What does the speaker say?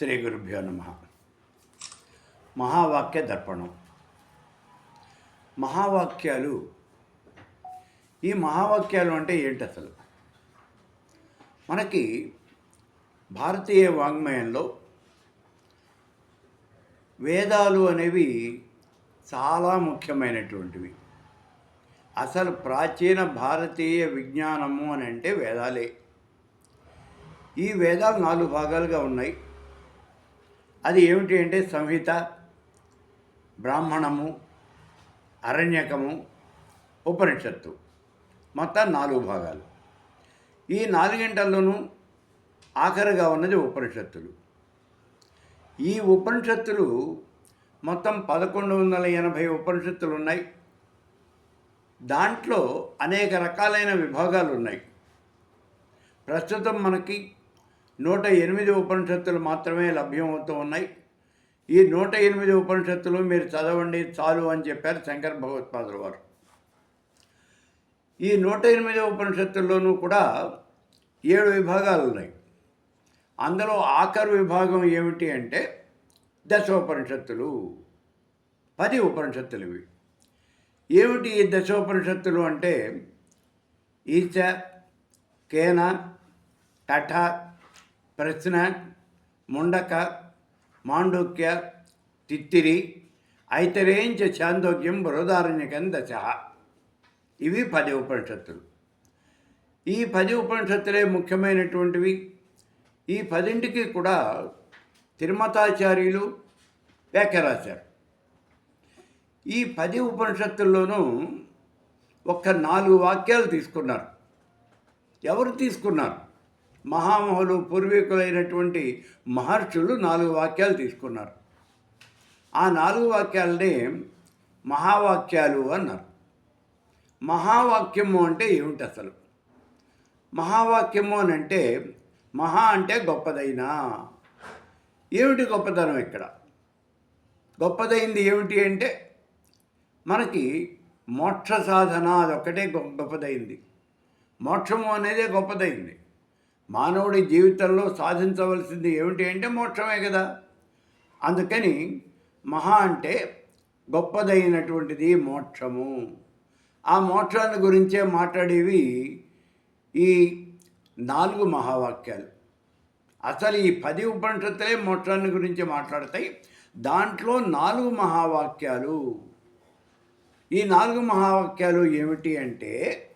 శ్రీ గురుభ్యో నమ. మహావాక్య దర్పణం. మహావాక్యాలు ఈ మహావాక్యాలు అంటే ఏంటి అసలు? మనకి భారతీయ వాంగ్మయంలో వేదాలు అనేవి చాలా ముఖ్యమైనటువంటివి. అసలు ప్రాచీన భారతీయ విజ్ఞానము అని అంటే వేదాలే. ఈ వేదాలు నాలుగు భాగాలుగా ఉన్నాయి. అది ఏమిటి అంటే సంహిత బ్రాహ్మణము అరణ్యకము ఉపనిషత్తు. మొత్తం నాలుగు భాగాలు. ఈ నాలుగింటల్లోనూ ఆఖరిగా ఉన్నది ఉపనిషత్తులు. ఈ ఉపనిషత్తులు మొత్తం పదకొండు వందల ఎనభై ఉపనిషత్తులు ఉన్నాయి. దాంట్లో అనేక రకాలైన విభాగాలు ఉన్నాయి. ప్రస్తుతం మనకి నూట ఎనిమిది ఉపనిషత్తులు మాత్రమే లభ్యమవుతూ ఉన్నాయి. ఈ నూట ఎనిమిది ఉపనిషత్తులు మీరు చదవండి చాలు అని చెప్పారు శంకర భగవత్పాదుల వారు. ఈ నూట ఎనిమిది ఉపనిషత్తుల్లోనూ కూడా ఏడు విభాగాలు ఉన్నాయి. అందులో ఆఖరు విభాగం ఏమిటి అంటే దశోపనిషత్తులు. పది ఉపనిషత్తులు ఇవి. ఏమిటి ఈ దశోపనిషత్తులు అంటే ఈచ కేన టఠ ప్రశ్న ముండక మాండూక్య తిత్తిరి ఐతరేంచ చాందోగ్యం బృహదారణ్యకం దశ ఇవి పది ఉపనిషత్తులు. ఈ పది ఉపనిషత్తులే ముఖ్యమైనటువంటివి. ఈ పదింటికి కూడా తిరుమతాచార్యులు వ్యాఖ్య రాశారు ఈ పది ఉపనిషత్తుల్లోనూ ఒక్క నాలుగు వాక్యాలు తీసుకున్నారు. ఎవరు తీసుకున్నారు? మహామహులు పూర్వీకులైనటువంటి మహర్షులు నాలుగు వాక్యాలు తీసుకున్నారు. ఆ నాలుగు వాక్యాలనే మహావాక్యాలు అన్నారు. మహావాక్యము అంటే ఏమిటి అసలు? మహావాక్యము అని అంటే మహా అంటే గొప్పదైనా. ఏమిటి గొప్పతనం ఇక్కడ? గొప్పదైంది ఏమిటి అంటే మనకి మోక్ష సాధన అదొక్కటే గొప్పదైంది. మోక్షము అనేదే గొప్పదైంది. మానవుడి జీవితంలో సాధించవలసింది ఏమిటి అంటే మోక్షమే కదా. అందుకని మహా అంటే గొప్పదైనటువంటిది మోక్షము. ఆ మోక్షాన్ని గురించే మాట్లాడేవి ఈ నాలుగు మహావాక్యాలు. అసలు ఈ పది ఉపనిషత్తులే మోక్షాన్ని గురించి మాట్లాడతాయి. దాంట్లో నాలుగు మహావాక్యాలు. ఈ నాలుగు మహావాక్యాలు ఏమిటి అంటే